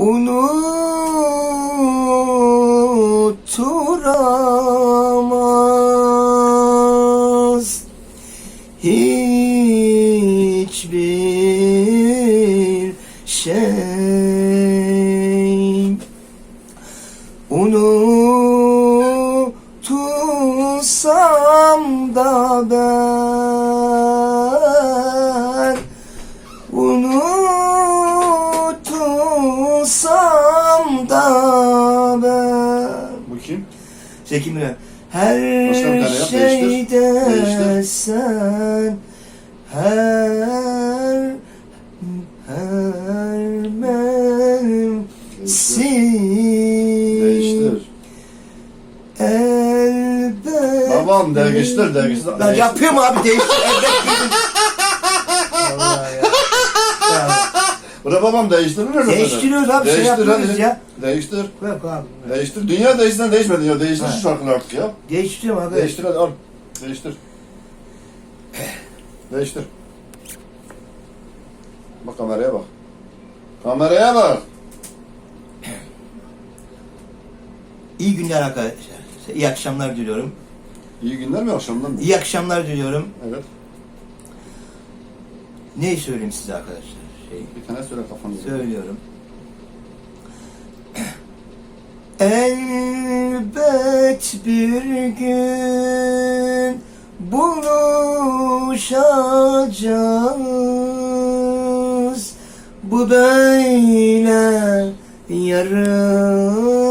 unuturamaz. Hiçbir şey. Unutursam da ben Unutursam da ben Bu kim? Zeki Müren Her Başka bir tane yap, şeyde değiştir. Değiştir. sen Her Her mevsim Değiştir. Elbet Babam değiştir, değiştir. Ben değiştir. yapıyorum abi değiştir elbet bir- Vallahi ya. Ya, Bırak babam değiştirir mi? Değiştiriyoruz abi, şey yapıyoruz hadi. ya. Değiştir. Yok abi Değiştir. Dünya değişsen değişmedi ya. Değiştir Ha. şu şarkıları artık ya. Değiştiriyorum abi Değiştir hadi al. Değiştir. Değiştir. Bak kameraya bak. Kameraya bak. İyi günler arkadaşlar İyi akşamlar diliyorum İyi günler mi akşamdan mı? İyi akşamlar diliyorum Evet. Neyi söyleyeyim size arkadaşlar şey, Bir tane söyle kafanızda. Söylüyorum. Elbet bir gün buluşacağız. Bu böyle yarım